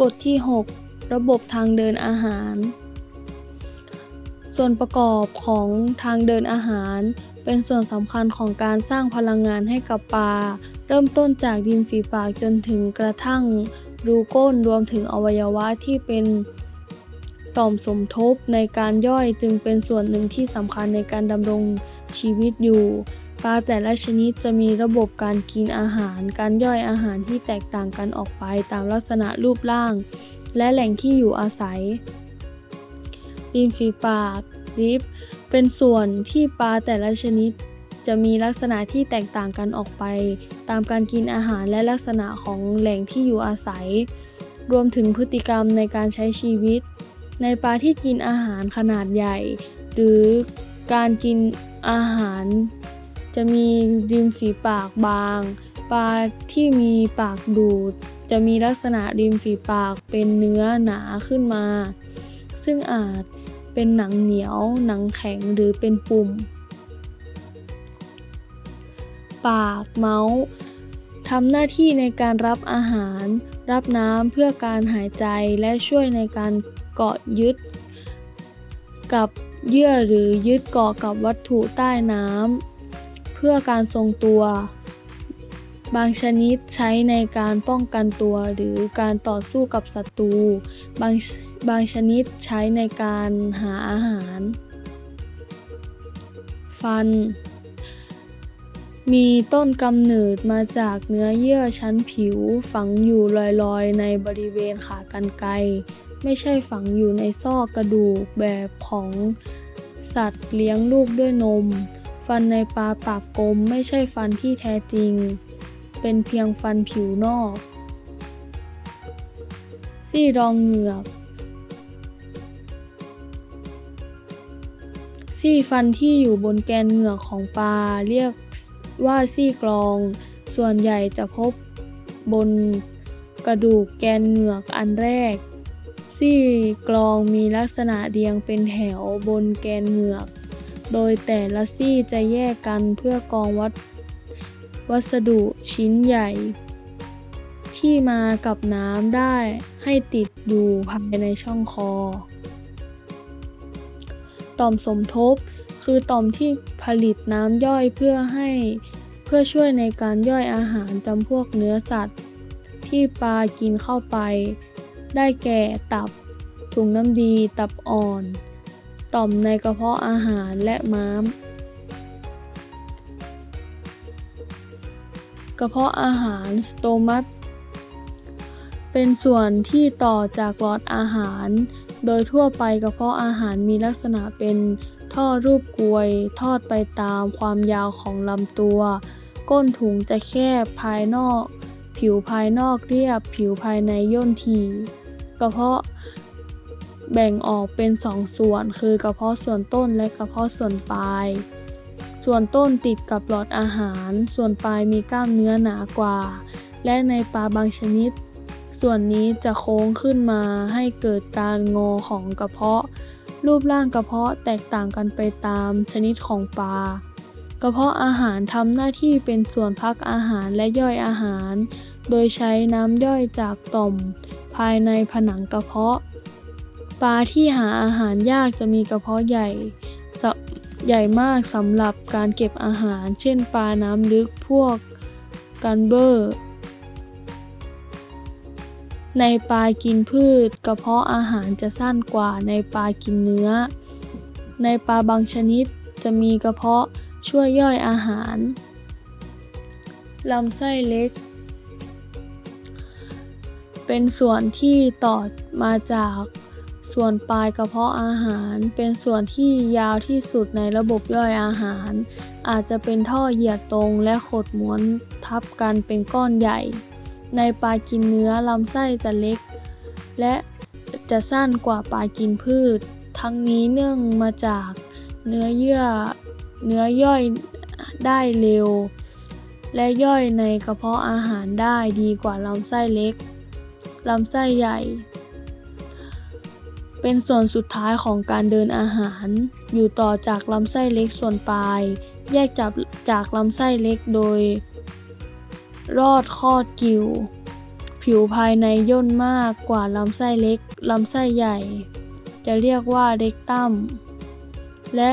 บทที่ 6 ระบบทางเดินอาหาร ส่วนประกอบของทางเดินอาหาร เป็นส่วนสำคัญของการสร้างพลังงานให้กับปลา เริ่มต้นจากริมฝีปากจนถึงกระทั่งรูก้นรวมถึงอวัยวะที่เป็นต่อมสมทบในการย่อยจึงเป็นส่วนหนึ่งที่สำคัญในการดำรงชีวิตอยู่ ปลาแต่ละชนิดจะมีระบบการกินอาหาร การย่อยอาหารที่แตกต่างกันออกไปตามลักษณะรูปร่าง และแหล่งที่อยู่อาศัยริมฝีปากริบเป็นส่วนที่ปลาแต่ละชนิด จะมีลักษณะที่แตกต่างกันออกไป ตามการกินอาหารและลักษณะของแหล่งที่อยู่อาศัย รวมถึงพฤติกรรมในการใช้ชีวิต ในปลาที่กินอาหารขนาดใหญ่ หรือการกินอาหาร จะมีริมฝีปากบาง ปลาที่มีปากดูด จะมีลักษณะริมฝีปากเป็นเนื้อหนาขึ้นมา ซึ่งอาจเป็นหนังเหนียว หนังแข็งหรือเป็นปุ่ม ปากเมาส์ทำหน้าที่ในการรับอาหาร รับน้ำเพื่อการหายใจและช่วยในการเกาะยึด กับเยื่อหรือยึดเกาะกับวัตถุใต้น้ำ พื่อการทรงตัว บางชนิดใช้ในการป้องกันตัวหรือการต่อสู้กับศัตรู บางบางชนิดใช้ในการหาอาหาร ฟัน มีต้นกำเนิดมาจากเนื้อเยื่อชั้นผิวฝังอยู่ลอยๆ ในบริเวณขากรรไกรไม่ใช่ฝังอยู่ในซอกกระดูกแบบของสัตว์เลี้ยงลูกด้วยนม ฟันในปลาปากกลมไม่ใช่ฟันที่แท้จริง เป็นเพียงฟันผิวนอก ซี่รองเหงือก ซี่ฟันที่อยู่บนแกนเหงือกของปลาเรียกว่าซี่กรอง ส่วนใหญ่จะพบบนกระดูกแกนเหงือกอันแรก ซี่กรองมีลักษณะเรียงเป็นแถวบนแกนเหงือก โดยแต่ละซี่จะแยกกันเพื่อกองวัดวัสดุชิ้นใหญ่ ที่มากับน้ำได้ให้ติดอยู่ภายในช่องคอ ต่อมสมทบคือต่อมที่ผลิตน้ำย่อยเพื่อให้เพื่อช่วยในการย่อยอาหารจำพวกเนื้อสัตว์ ที่ปลากินเข้าไป ได้แก่ตับถุงน้ำดีตับอ่อน ต่อมในกระเพาะอาหารและม้าม กระเพาะอาหารสโตมัสเป็นส่วนที่ต่อจากหลอดอาหาร โดยทั่วไปกระเพาะอาหารมีลักษณะเป็นท่อรูปกลวย ทอดไปตามความยาวของลำตัว ก้นถุงจะแคบภายนอก ผิวภายนอกเรียบ ผิวภายในย่นที กระเพาะ แบ่งออกเป็นสองส่วน คือกระเพาะส่วนต้นและกระเพาะส่วนปลาย ส่วนต้นติดกับหลอดอาหาร ส่วนปลายมีกล้ามเนื้อหนากว่า และในปลาบางชนิด ส่วนนี้จะโค้งขึ้นมาให้เกิดการงอของกระเพาะ รูปร่างกระเพาะแตกต่างกันไปตามชนิดของปลากระเพาะอาหารทำหน้าที่เป็นส่วนพักอาหารและย่อยอาหาร โดยใช้น้ำย่อยจากต่อม ภายในผนังกระเพาะ ปลาที่หาอาหารยากจะมีกระเพาะใหญ่ใหญ่มากสำหรับการเก็บอาหาร เช่นปลาน้ำลึกพวกกันเบอร์ในปลากินพืช กระเพาะอาหารจะสั้นกว่าในปลากินเนื้อ ในปลาบางชนิดจะมีกระเพาะช่วยย่อยอาหารลำไส้เล็ก เป็นส่วนที่ต่อมาจาก ส่วนปลายกระเพาะอาหารเป็นส่วนที่ยาวที่สุดในระบบย่อยอาหาร อาจจะเป็นท่อเหยียดตรงและขดม้วนทับกันเป็นก้อนใหญ่ ในปลากินเนื้อลำไส้จะเล็ก และจะสั้นกว่าปลากินพืช ทั้งนี้เนื่องมาจากเนื้อเยื่อเนื้อย่อยได้เร็ว และย่อยในกระเพาะอาหารได้ดีกว่าลำไส้เล็กลำไส้ใหญ่ เป็นส่วนสุดท้ายของการเดินอาหาร อยู่ต่อจากลำไส้เล็กส่วนปลาย แยกจากจากลำไส้เล็กโดย รอดคอดกิวผผิวภายในย่นมากกว่าลำไส้เล็กลำไส้ใหญ่ จะเรียกว่าเร็กตั้มและ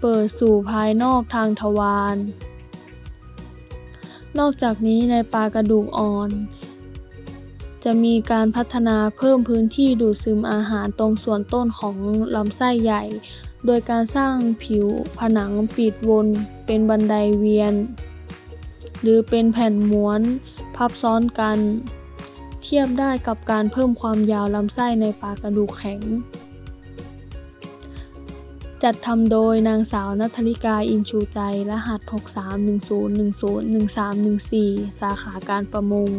เปิดสู่ภายนอกทางทวารนอกจากนี้ในปลากระดูกอ่อน จะมีการพัฒนาเพิ่มพื้นที่ดูดซึมอาหารตรงส่วนต้นของลำไส้ใหญ่ โดยการสร้างผิวผนังปิดวนเป็นบันไดเวียน หรือเป็นแผ่นม้วนพับซ้อนกัน เทียบได้กับการเพิ่มความยาวลำไส้ในปลากระดูกแข็ง จัดทำโดยนางสาวณัฐริกาอินชูใจ รหัส 6310101314 สาขาการประมง